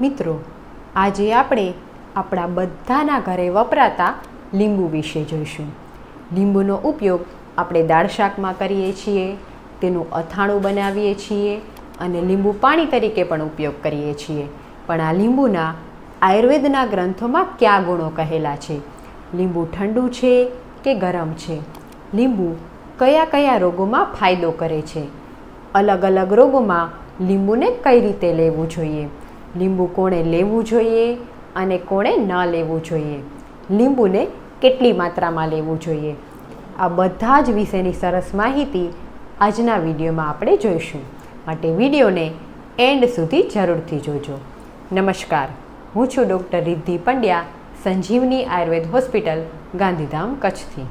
મિત્રો, આજે આપણે આપણા બધાના ઘરે વપરાતા લીંબુ વિશે જોઈશું. લીંબુનો ઉપયોગ આપણે દાળ શાકમાં કરીએ છીએ, તેનું અથાણું બનાવીએ છીએ અને લીંબુ પાણી તરીકે પણ ઉપયોગ કરીએ છીએ. પણ આ લીંબુના આયુર્વેદના ગ્રંથોમાં કયા ગુણો કહેલા છે? લીંબુ ઠંડુ છે કે ગરમ છે? લીંબુ કયા કયા રોગોમાં ફાયદો કરે છે? અલગ અલગ રોગોમાં લીંબુને કઈ રીતે લેવું જોઈએ? લીંબુ કોણે લેવું જોઈએ અને કોણે ન લેવું જોઈએ? લીંબુને કેટલી માત્રામાં લેવું જોઈએ? આ બધા જ વિશેની સરસ માહિતી આજના વિડીયોમાં આપણે જોઈશું. માટે વિડીયોને એન્ડ સુધી જરૂરથી જોજો. નમસ્કાર. હું છું ડૉક્ટર રિદ્ધિ પંડ્યા, સંજીવની આયુર્વેદ હોસ્પિટલ, ગાંધીધામ, કચ્છથી.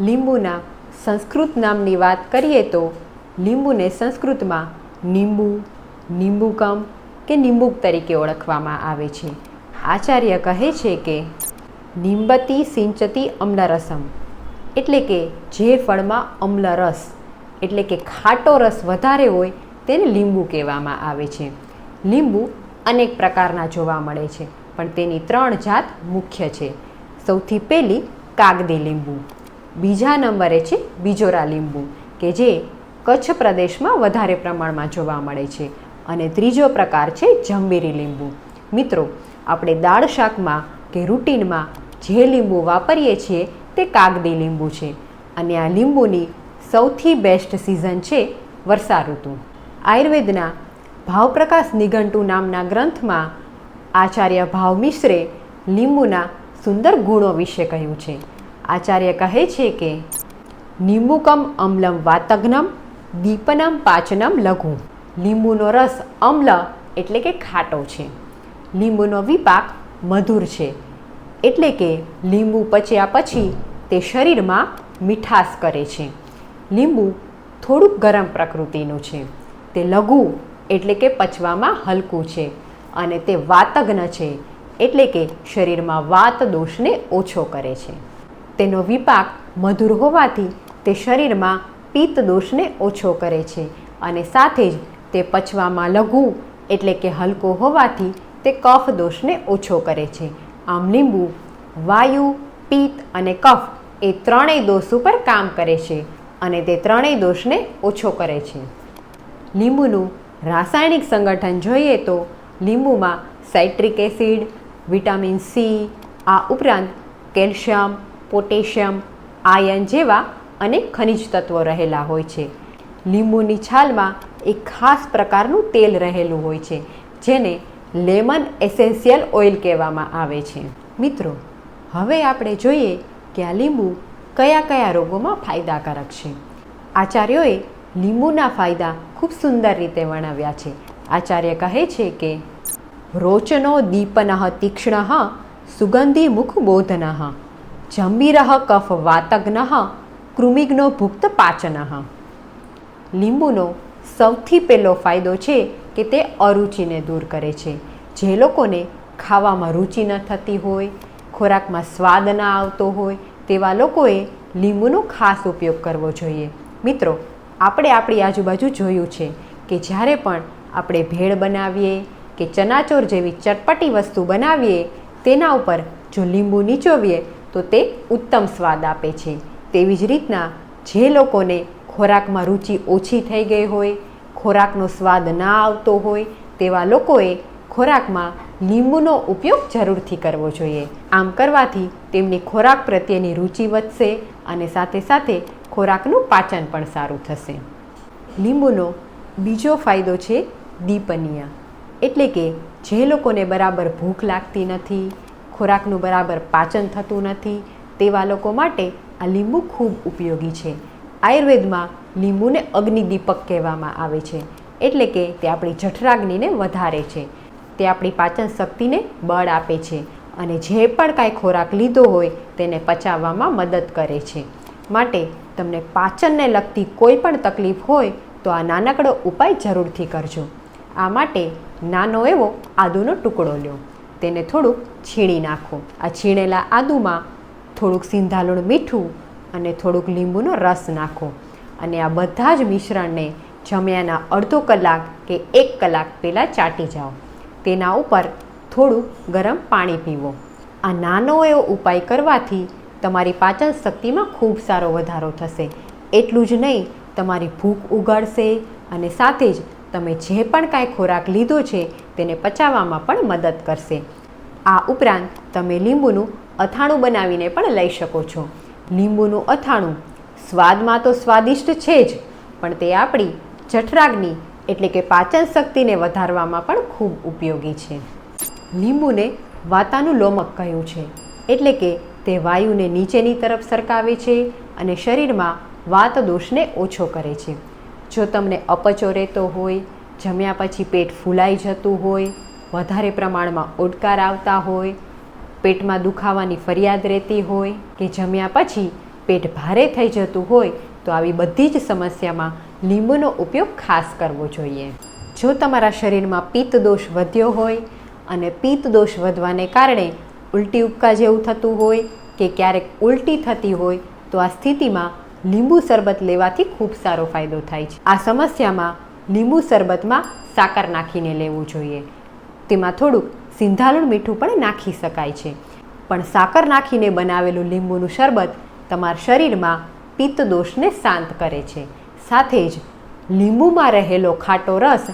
લીંબુના સંસ્કૃત નામની વાત કરીએ તો લીંબુને સંસ્કૃતમાં નીંબુ, નીંબુકમ કે નિંબુક તરીકે ઓળખવામાં આવે છે. આચાર્ય કહે છે કે, નિંબતી સિંચતી અમ્લરસમ. એટલે કે, જે ફળમાં અમ્લ રસ એટલે કે ખાટો રસ વધારે હોય, તેને લીંબુ કહેવામાં આવે છે. લીંબુ અનેક પ્રકારના જોવા મળે છે, પણ તેની ત્રણ જાત મુખ્ય છે. સૌથી પહેલી, કાગદી લીંબુ. બીજા નંબરે છે, બીજોરા લીંબુ, કે જે કચ્છ પ્રદેશમાં વધારે પ્રમાણમાં જોવા મળે છે. અને ત્રીજો પ્રકાર છે જંબીરી લીંબુ. મિત્રો, આપણે દાળ શાકમાં કે રૂટીનમાં જે લીંબુ વાપરીએ છીએ તે કાગદી લીંબુ છે અને આ લીંબુની સૌથી બેસ્ટ સિઝન છે વર્ષા ઋતુ. આયુર્વેદના ભાવપ્રકાશ નિઘંટુ નામના ગ્રંથમાં આચાર્ય ભાવ મિશ્રે લીંબુના સુંદર ગુણો વિશે કહ્યું છે. આચાર્ય કહે છે કે નિંબુકમ અમ્લમ વાતગ્નમ દીપનમ પાચનમ લઘુ. લીંબુનો રસ અમ્લ એટલે કે ખાટો છે. લીંબુનો વિપાક મધુર છે. એટલે કે લીંબુ પચ્યા પછી તે શરીરમાં મીઠાશ કરે છે. લીંબુ થોડુંક ગરમ પ્રકૃતિનું છે. તે લઘુ એટલે કે પચવામાં હલકું છે અને તે વાતજ્ઞ છે એટલે કે શરીરમાં વાત દોષને ઓછો કરે છે. તેનો વિપાક મધુર હોવાથી તે શરીરમાં પિત્ત દોષને ઓછો કરે છે અને સાથે જ તે પચવામાં લઘુ એટલે કે હલકો હોવાથી તે કફ દોષને ઓછો કરે છે. આમ લીંબુ, વાયુ, પિત્ત અને કફ એ ત્રણેય દોષ ઉપર કામ કરે છે અને તે ત્રણેય દોષને ઓછો કરે છે. લીંબુનું રાસાયણિક સંગઠન જોઈએ તો લીંબુમાં સાઇટ્રિક એસિડ, વિટામિન સી, આ ઉપરાંત કેલ્શિયમ, પોટેશિયમ, આયન જેવા અનેક ખનિજ તત્વો રહેલા હોય છે. લીંબુની છાલમાં એક ખાસ પ્રકારનું તેલ રહેલું હોય છે, જેને લેમન એસેન્શિયલ ઓઇલ કહેવામાં આવે છે. મિત્રો, હવે આપણે જોઈએ કે આ લીંબુ કયા કયા રોગોમાં ફાયદાકારક છે. આચાર્યોએ લીંબુના ફાયદા ખૂબ સુંદર રીતે વર્ણવ્યા છે. આચાર્ય કહે છે કે, રોચનો દીપન તીક્ષ્ણ સુગંધી મુખ બોધન, જંબીર કફ વાતગ્ન કૃમિગ્નો ભુક્ત પાચન. લીંબુનો સૌથી પહેલો ફાયદો છે કે તે અરુચિને દૂર કરે છે. જે લોકોને ખાવામાં રુચિ ન થતી હોય, ખોરાકમાં સ્વાદ ના આવતો હોય, તેવા લોકોએ લીંબુનો ખાસ ઉપયોગ કરવો જોઈએ. મિત્રો, આપણે આપણી આજુબાજુ જોયું છે કે જ્યારે પણ આપણે ભેળ બનાવીએ કે ચનાચોર જેવી ચટપટી વસ્તુ બનાવીએ, તેના ઉપર જો લીંબુ નીચોવીએ, તો તે ઉત્તમ સ્વાદ આપે છે. તેવી જ રીતના જે લોકોને ખોરાકમાં રુચિ ઓછી થઈ ગઈ હોય, ખોરાકનો સ્વાદ ના આવતો હોય, તેવા લોકોએ ખોરાકમાં લીંબુનો ઉપયોગ જરૂરથી કરવો જોઈએ. આમ કરવાથી તેમની ખોરાક પ્રત્યેની રુચિ વધશે અને સાથે સાથે ખોરાકનું પાચન પણ સારું થશે. લીંબુનો બીજો ફાયદો છે દીપનીય. એટલે કે જે લોકોને બરાબર ભૂખ લાગતી નથી, ખોરાકનું બરાબર પાચન થતું નથી, તેવા લોકો માટે આ લીંબુ ખૂબ ઉપયોગી છે. આયુર્વેદમાં લીંબુને અગ્નિદીપક કહેવામાં આવે છે. એટલે કે તે આપણી જઠરાગ્નિને વધારે છે. તે આપણી પાચન શક્તિને બળ આપે છે અને જે પણ કાંઈ ખોરાક લીધો હોય તેને પચાવવામાં મદદ કરે છે. માટે તમને પાચનને લગતી કોઈ પણ તકલીફ હોય તો આ નાનકડો ઉપાય જરૂરથી કરજો. આ માટે નાનો એવો આદુનો ટુકડો લ્યો તેને થોડુંક છીણી નાખો. આ છીણેલા આદુમાં થોડુંક સિંધાલુણ મીઠું અને થોડુંક લીંબુનો રસ નાખો. અને આ બધા જ મિશ્રણને જમ્યાના અડધો કલાક કે એક કલાક પહેલાં ચાટી જાઓ. તેના ઉપર થોડું ગરમ પાણી પીવો. આ નાનો એવો ઉપાય કરવાથી તમારી પાચન શક્તિમાં ખૂબ સારો વધારો થશે. એટલું જ નહીં, તમારી ભૂખ ઉગાડશે અને સાથે જ તમે જે પણ કાંઈ ખોરાક લીધો છે તેને પચાવવામાં પણ મદદ કરશે. આ ઉપરાંત તમે લીંબુનું અથાણું બનાવીને પણ લઈ શકો છો. લીંબુનું અથાણું. સ્વાદમાં તો સ્વાદિષ્ટ છે જ, પણ તે આપણી જઠરાગ્નિ એટલે કે પાચન શક્તિને વધારવામાં પણ ખૂબ ઉપયોગી છે. લીંબુને વાતાનું લોમક કહ્યું છે, એટલે કે તે વાયુને નીચેની તરફ સરકાવે છે અને શરીરમાં વાત દોષને ઓછો કરે છે. જો તમને અપચો રહેતો હોય, જમ્યા પછી પેટ ફૂલાઈ જતું હોય, વધારે પ્રમાણમાં ઓડકાર આવતા હોય પેટમાં દુખાવાની ફરિયાદ રહેતી હોય કે જમ્યા પછી પેટ ભારે થઈ જતું હોય, તો આવી બધી જ સમસ્યામાં લીંબુનો ઉપયોગ ખાસ કરવો જોઈએ. જો તમારા શરીરમાં પિત્ત દોષ વધ્યો હોય અને પિત્ત દોષ વધવાને કારણે ઉલટી ઉપકા જેવું થતું હોય કે ક્યારેક ઉલટી થતી હોય, તો આ સ્થિતિમાં લીંબુ શરબત લેવાથી ખૂબ સારો ફાયદો થાય છે. આ સમસ્યામાં લીંબુ શરબતમાં સાકર નાખીને લેવું જોઈએ. તેમાં થોડુંક સિંધાલુણ મીઠું પણ નાખી શકાય છે. પણ સાકર નાખીને બનાવેલું લીંબુનું શરબત તમારા શરીરમાં પિત્ત દોષને શાંત કરે છે. સાથે જ લીંબુમાં રહેલો ખાટો રસ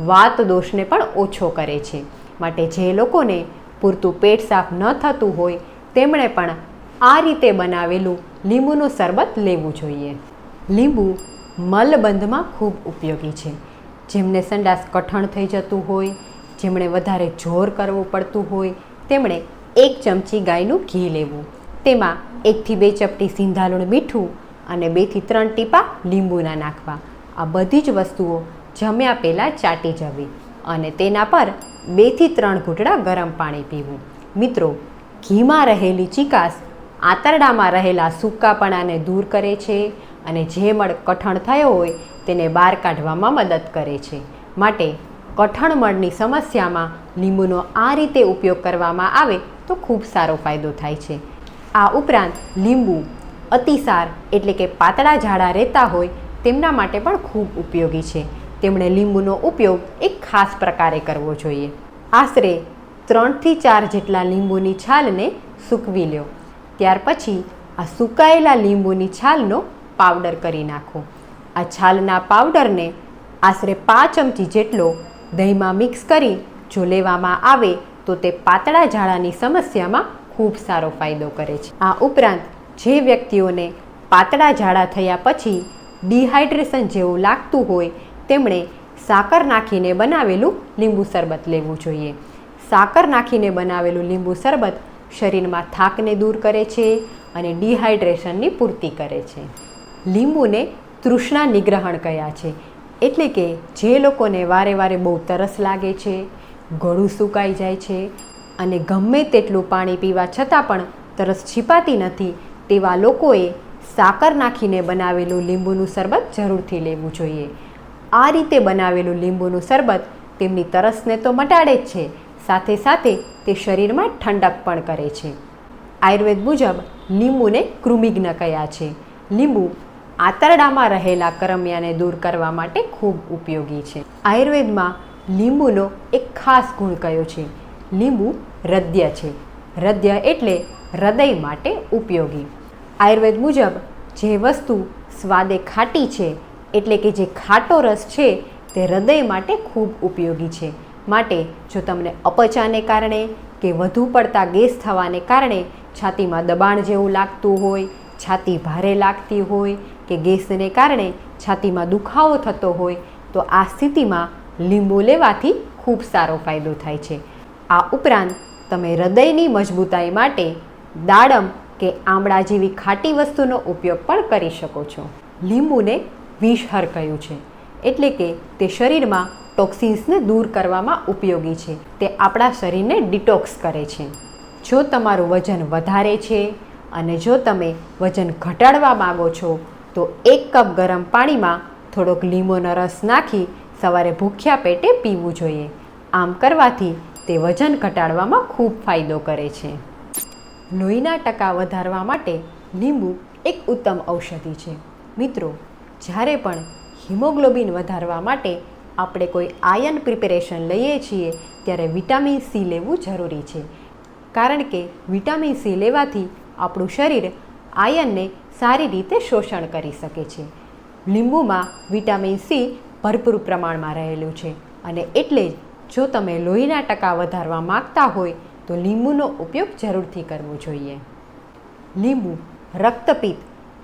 વાત દોષને પણ ઓછો કરે છે. માટે જે લોકોને પૂરતું પેટ સાફ ન થતું હોય, તેમણે પણ આ રીતે બનાવેલું લીંબુનું શરબત લેવું જોઈએ. લીંબુ મલબંધમાં ખૂબ ઉપયોગી છે. જેમને સંડાસ કઠણ થઈ જતું હોય જેમણે વધારે જોર કરવું પડતું હોય, તેમણે એક ચમચી ગાયનું ઘી લેવું. તેમાં એકથી બે ચપટી સિંધાલુણ મીઠું અને બેથી ત્રણ ટીપા લીંબુના નાખવા. આ બધી જ વસ્તુઓ જમ્યા પહેલાં ચાટી જવી અને તેના પર બેથી ત્રણ ઘૂંટડા ગરમ પાણી પીવું. મિત્રો, ઘીમાં રહેલી ચિકાસ આંતરડામાં રહેલા સૂકાપણાને દૂર કરે છે અને જે મળ કઠણ થયો હોય તેને બહાર કાઢવામાં મદદ કરે છે. માટે કઠણ મળની સમસ્યામાં લીંબુનો આ રીતે ઉપયોગ કરવામાં આવે તો ખૂબ સારો ફાયદો થાય છે. આ ઉપરાંત લીંબુ અતિસાર એટલે કે પાતળા ઝાડા રહેતા હોય તેમના માટે પણ ખૂબ ઉપયોગી છે. તેમણે લીંબુનો ઉપયોગ એક ખાસ પ્રકારે કરવો જોઈએ. આશરે ત્રણથી ચાર જેટલા લીંબુની છાલને સૂકવી લ્યો. ત્યાર પછી આ સુકાયેલા લીંબુની છાલનો પાવડર કરી નાખો. આ છાલના પાવડરને આશરે પાંચ ચમચી જેટલો દહીંમાં મિક્સ કરી, જો લેવામાં આવે તો તે પાતળા ઝાડાની સમસ્યામાં ખૂબ સારો ફાયદો કરે છે. આ ઉપરાંત, જે વ્યક્તિઓને પાતળા ઝાડા થયા પછી ડિહાઇડ્રેશન જેવું લાગતું હોય, તેમણે સાકર નાખીને બનાવેલું લીંબુ શરબત લેવું જોઈએ. સાકર નાખીને બનાવેલું લીંબુ શરબત શરીરમાં થાકને દૂર કરે છે અને ડિહાઇડ્રેશનની પૂર્તિ કરે છે. લીંબુને તૃષ્ણા નિગ્રહણ કયા છે. એટલે કે જે લોકોને વારે વારે બહુ તરસ લાગે છે, ગળું સુકાઈ જાય છે અને ગમે તેટલું પાણી પીવા છતાં પણ તરસ છીપાતી નથી, તેવા લોકોએ સાકર નાખીને બનાવેલું લીંબુનું શરબત જરૂરથી લેવું જોઈએ. આ રીતે બનાવેલું લીંબુનું શરબત તેમની તરસને તો મટાડે જ છે, સાથે સાથે તે શરીરમાં ઠંડક પણ કરે છે. આયુર્વેદ મુજબ લીંબુને કૃમિજ્ઞ કયા છે. લીંબુ આંતરડામાં રહેલા કરમિયાને દૂર કરવા માટે ખૂબ ઉપયોગી છે. આયુર્વેદમાં લીંબુનો એક ખાસ ગુણ કયો છે? લીંબુ હૃદય છે. હૃદય એટલે હૃદય માટે ઉપયોગી. આયુર્વેદ મુજબ જે વસ્તુ સ્વાદે ખાટી છે, એટલે કે જે ખાટો રસ છે, તે હૃદય માટે ખૂબ ઉપયોગી છે. માટે જો તમને અપચાને કારણે કે વધુ પડતા ગેસ થવાને કારણે છાતીમાં દબાણ જેવું લાગતું હોય, છાતી ભારે લાગતી હોય કે ગેસને કારણે છાતીમાં દુખાવો થતો હોય, તો આ સ્થિતિમાં લીંબુ લેવાથી ખૂબ સારો ફાયદો થાય છે. આ ઉપરાંત, તમે હૃદયની મજબૂતાઈ માટે દાડમ કે આમળા જેવી ખાટી વસ્તુનો ઉપયોગ પણ કરી શકો છો. લીંબુને વિષહર કહ્યું છે, એટલે કે તે શરીરમાં ટોક્સિન્સને દૂર કરવામાં ઉપયોગી છે. તે આપણા શરીરને ડિટોક્સ કરે છે. જો તમારું વજન વધારે છે અને જો તમે વજન ઘટાડવા માગો છો તો એક કપ ગરમ પાણીમાં થોડોક લીંબોનો રસ નાખી સવારે ભૂખ્યા પેટે પીવું જોઈએ. આમ કરવાથી તે વજન ઘટાડવામાં ખૂબ ફાયદો કરે છે. લોહીના ટકા વધારવા માટે લીંબુ એક ઉત્તમ ઔષધિ છે. મિત્રો, જ્યારે પણ હિમોગ્લોબિન વધારવા માટે આપણે કોઈ આયન પ્રિપેરેશન લઈએ છીએ, ત્યારે વિટામિન સી લેવું જરૂરી છે. કારણ કે વિટામિન સી લેવાથી આપણું શરીર આયનને સારી રીતે શોષણ કરી શકે છે. લીંબુમાં વિટામિન સી ભરપૂર પ્રમાણમાં રહેલું છે અને એટલે જ જો તમે લોહીના ટકા વધારવા માગતા હોય તો લીંબુનો ઉપયોગ જરૂરથી કરવો જોઈએ. લીંબુ રક્તપિત્ત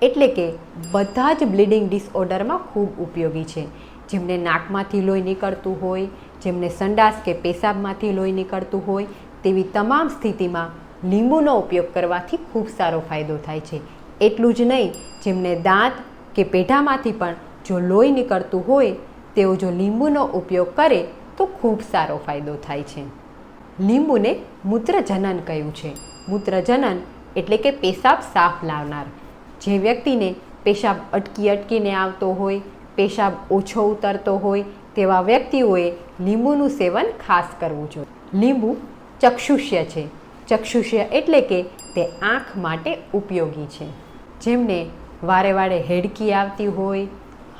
એટલે કે બધા જ બ્લીડિંગ ડિસઓર્ડરમાં ખૂબ ઉપયોગી છે. જેમને નાકમાંથી લોહી નીકળતું હોય, જેમને સંડાસ કે પેશાબમાંથી લોહી નીકળતું હોય, તેવી તમામ સ્થિતિમાં લીંબુનો ઉપયોગ કરવાથી ખૂબ સારો ફાયદો થાય છે. એટલું જ નહીં, જેમને દાંત કે પેઢામાંથી પણ જો લોહી નીકળતું હોય, તેઓ જો લીંબુનો ઉપયોગ કરે, તો ખૂબ સારો ફાયદો થાય છે. લીંબુને મૂત્રજનન કહ્યું છે. મૂત્રજનન એટલે કે પેશાબ સાફ લાવનાર. જે વ્યક્તિને પેશાબ અટકી અટકીને આવતો હોય, પેશાબ ઓછો ઉતરતો હોય, તેવા વ્યક્તિઓએ લીંબુનું સેવન ખાસ કરવું જોઈએ. લીંબુ ચક્ષુષ્ય છે. ચક્ષુષ્ય એટલે કે તે આંખ માટે ઉપયોગી છે. જેમને વારે વારે હેડકી આવતી હોય,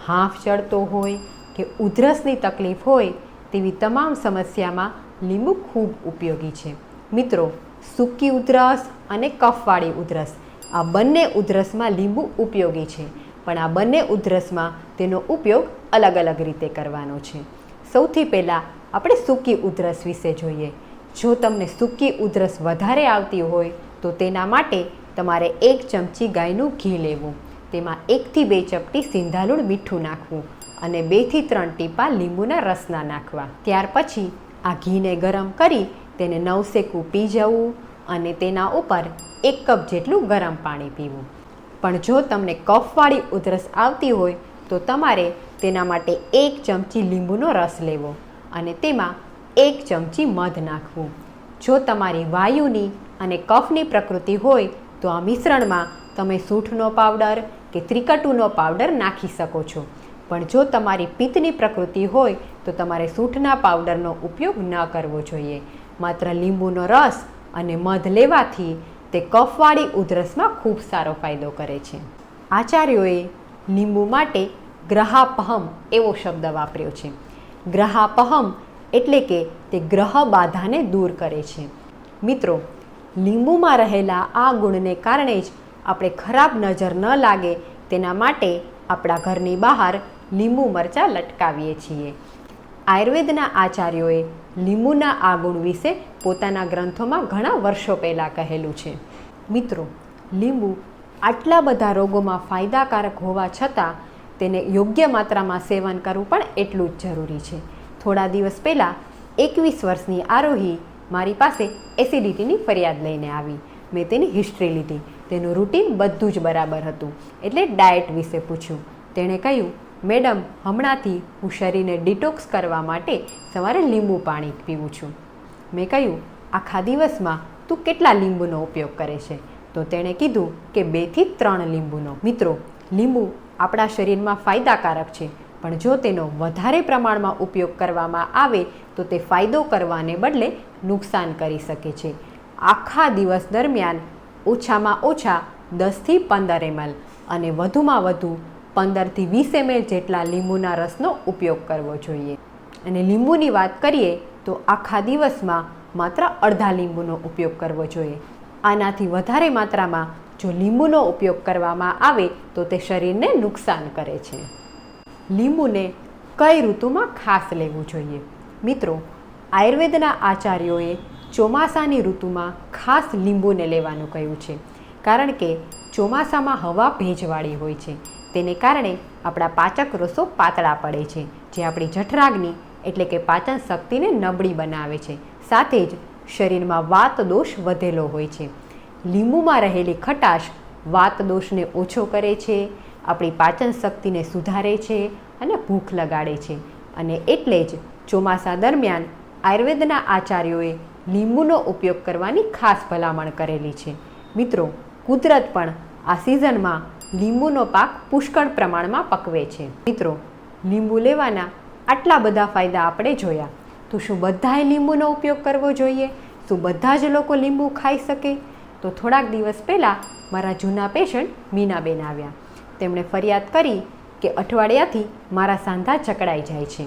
હાંફ ચડતો હોય કે ઉધરસની તકલીફ હોય તેવી તમામ સમસ્યામાં લીંબુ ખૂબ ઉપયોગી છે. મિત્રો, સૂકી ઉધરસ અને કફવાળી ઉધરસ, આ બંને ઉધરસમાં લીંબુ ઉપયોગી છે, પણ આ બંને ઉધરસમાં તેનો ઉપયોગ અલગ અલગ રીતે કરવાનો છે. સૌથી પહેલાં આપણે સૂકી ઉધરસ વિશે જોઈએ. જો તમને સૂકી ઉધરસ વધારે આવતી હોય, તો તેના માટે તમારે એક ચમચી ગાયનું ઘી લેવું. તેમાં એકથી બે ચપટી સિંધાલુણ મીઠું નાખવું અને બેથી ત્રણ ટીપા લીંબુના રસના નાખવા. ત્યાર પછી આ ઘીને ગરમ કરી તેને નવસેકું પી જવું અને તેના ઉપર એક કપ જેટલું ગરમ પાણી પીવું. પણ જો તમને કફવાળી ઉધરસ આવતી હોય, તો તમારે તેના માટે એક ચમચી લીંબુનો રસ લેવો અને તેમાં એક ચમચી મધ નાખવું. જો તમારી વાયુની અને કફની પ્રકૃતિ હોય, તો આ મિશ્રણમાં તમે સૂંઠનો પાવડર કે ત્રિકટુનો પાવડર નાખી શકો છો. પણ જો તમારી પિત્તની પ્રકૃતિ હોય, તો તમારે સૂંઠના પાવડરનો ઉપયોગ ન કરવો જોઈએ. માત્ર લીંબુનો રસ અને મધ લેવાથી તે કફવાળી ઉધરસમાં ખૂબ સારો ફાયદો કરે છે. આચાર્યોએ લીંબુ માટે ગ્રહાપહમ એવો શબ્દ વાપર્યો છે. ગ્રહાપહમ એટલે કે તે ગ્રહ બાધાને દૂર કરે છે. મિત્રો, લીંબુમાં રહેલા આ ગુણને કારણે જ આપણે ખરાબ નજર ન લાગે તેના માટે આપણા ઘરની બહાર લીંબુ મરચાં લટકાવીએ છીએ. આયુર્વેદના આચાર્યોએ લીંબુના આ ગુણ વિશે પોતાના ગ્રંથોમાં ઘણા વર્ષો પહેલાં કહેલું છે. મિત્રો, લીંબુ આટલા બધા રોગોમાં ફાયદાકારક હોવા છતાં તેને યોગ્ય માત્રામાં સેવન કરવું પણ એટલું જ જરૂરી છે. થોડા દિવસ પહેલાં એકવીસ વર્ષની આરોહી મારી પાસે એસિડિટીની ફરિયાદ લઈને આવી. મેં તેની હિસ્ટ્રી લીધી. તેનું રૂટીન બધું જ બરાબર હતું. એટલે ડાયટ વિશે પૂછ્યું. તેણે કહ્યું, મેડમ, હમણાંથી હું શરીરને ડિટોક્સ કરવા માટે સવારે લીંબુ પાણી પીવું છું. મેં કહ્યું, આખા દિવસમાં તું કેટલા લીંબુનો ઉપયોગ કરે છે? તો તેણે કીધું કે બેથી ત્રણ લીંબુનો. મિત્રો, લીંબુ આપણા શરીરમાં ફાયદાકારક છે. પણ જો તેનો વધારે પ્રમાણમાં ઉપયોગ કરવામાં આવે તો તે ફાયદો કરવાને બદલે નુકસાન કરી શકે છે. આખા દિવસ દરમિયાન ઓછામાં ઓછા દસથી પંદર એમએલ અને વધુમાં વધુ પંદરથી વીસ એમએલ જેટલા લીંબુના રસનો ઉપયોગ કરવો જોઈએ. અને લીંબુની વાત કરીએ તો આખા દિવસમાં માત્ર અડધા લીંબુનો ઉપયોગ કરવો જોઈએ. આનાથી વધારે માત્રામાં જો લીંબુનો ઉપયોગ કરવામાં આવે તો તે શરીરને નુકસાન કરે છે. લીંબુને કઈ ઋતુમાં ખાસ લેવું જોઈએ? મિત્રો, આયુર્વેદના આચાર્યોએ ચોમાસાની ઋતુમાં ખાસ લીંબુને લેવાનું કહ્યું છે. કારણ કે ચોમાસામાં હવા ભેજવાળી હોય છે. તેને કારણે આપણા પાચક રસો પાતળા પડે છે, જે આપણી જઠરાગ્નિ એટલે કે પાચન શક્તિને નબળી બનાવે છે. સાથે જ શરીરમાં વાત દોષ વધેલો હોય છે. લીંબુમાં રહેલી ખટાશ વાત દોષને ઓછો કરે છે આપણી પાચન શક્તિને સુધારે છે અને ભૂખ લગાડે છે. અને એટલે જ ચોમાસા દરમિયાન આયુર્વેદના આચાર્યોએ લીંબુનો ઉપયોગ કરવાની ખાસ ભલામણ કરેલી છે. મિત્રો, કુદરત પણ આ સિઝનમાં લીંબુનો પાક પુષ્કળ પ્રમાણમાં પકવે છે. મિત્રો, લીંબુ લેવાના આટલા બધા ફાયદા આપણે જોયા. તો શું બધાએ લીંબુનો ઉપયોગ કરવો જોઈએ? શું બધા જ લોકો લીંબુ ખાઈ શકે? તો થોડાક દિવસ પહેલાં મારા જૂના પેશન્ટ મીનાબેન આવ્યા. તેમણે ફરિયાદ કરી કે અઠવાડિયાથી મારા સાંધા જકડાઈ જાય છે.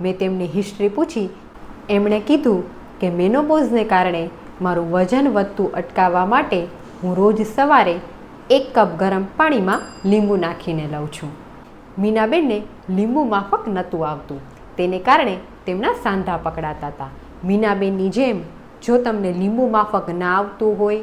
મેં તેમની હિસ્ટ્રી પૂછી, એમણે કીધું કે મેનોપોઝને કારણે મારું વજન વધતું અટકાવવા માટે હું રોજ સવારે એક કપ ગરમ પાણીમાં લીંબુ નાખીને લઉં છું. મીનાબેનને લીંબુ માફક નહોતું આવતું. તેને કારણે તેમના સાંધા પકડાતા હતા. મીનાબેનની જેમ, જો તમને લીંબુ માફક ના આવતું હોય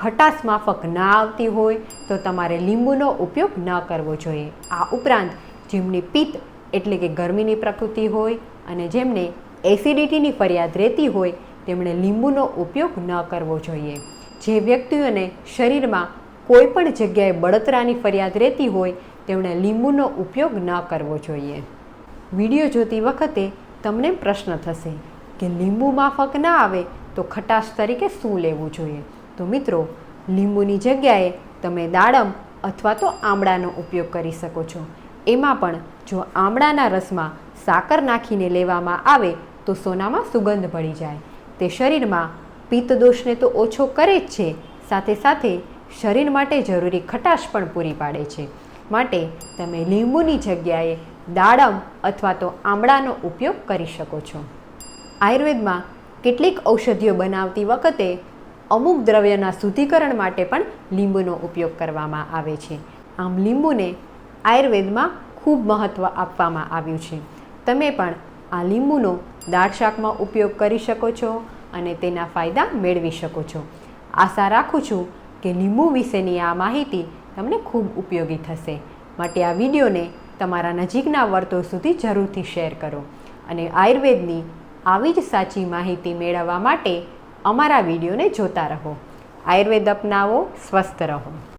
ખટાશ માફક ના આવતી હોય તો તમારે લીંબુનો ઉપયોગ ન કરવો જોઈએ. આ ઉપરાંત જેમની પિત્ત એટલે કે ગરમીની પ્રકૃતિ હોય અને જેમને એસિડિટીની ફરિયાદ રહેતી હોય, તેમણે લીંબુનો ઉપયોગ ન કરવો જોઈએ. જે વ્યક્તિઓને શરીરમાં કોઈ પણ જગ્યાએ બળતરાની ફરિયાદ રહેતી હોય, તેમણે લીંબુનો ઉપયોગ ન કરવો જોઈએ. વીડિયો જોતી વખતે તમને પ્રશ્ન થશે કે લીંબુ માફક ના આવે તો ખટાશ તરીકે શું લેવું જોઈએ? તો મિત્રો, લીંબુની જગ્યાએ તમે દાડમ અથવા તો આમળાનો ઉપયોગ કરી શકો છો. એમાં પણ જો આમળાના રસમાં સાકર નાખીને લેવામાં આવે, તો સોનામાં સુગંધ ભળી જાય. તે શરીરમાં પિત્ત દોષને તો ઓછો કરે જ છે, સાથે સાથે શરીર માટે જરૂરી ખટાશ પણ પૂરી પાડે છે. માટે તમે લીંબુની જગ્યાએ દાડમ અથવા તો આમળાનો ઉપયોગ કરી શકો છો. આયુર્વેદમાં કેટલીક ઔષધિઓ બનાવતી વખતે અમુક દ્રવ્યના શુદ્ધિકરણ માટે પણ લીંબુનો ઉપયોગ કરવામાં આવે છે. આમ લીંબુને આયુર્વેદમાં ખૂબ મહત્ત્વ આપવામાં આવ્યું છે. તમે પણ આ લીંબુનો દાળ શાકમાં ઉપયોગ કરી શકો છો અને તેના ફાયદા મેળવી શકો છો. આશા રાખું છું કે લીંબુ વિશેની આ માહિતી તમને ખૂબ ઉપયોગી થશે. માટે આ વિડીયોને તમારા નજીકના વર્તો સુધી જરૂરથી શેર કરો અને આયુર્વેદની આવી જ સાચી માહિતી મેળવવા માટે અમારા વિડીયોને જોતા રહો. આયુર્વેદ અપનાવો સ્વસ્થ રહો.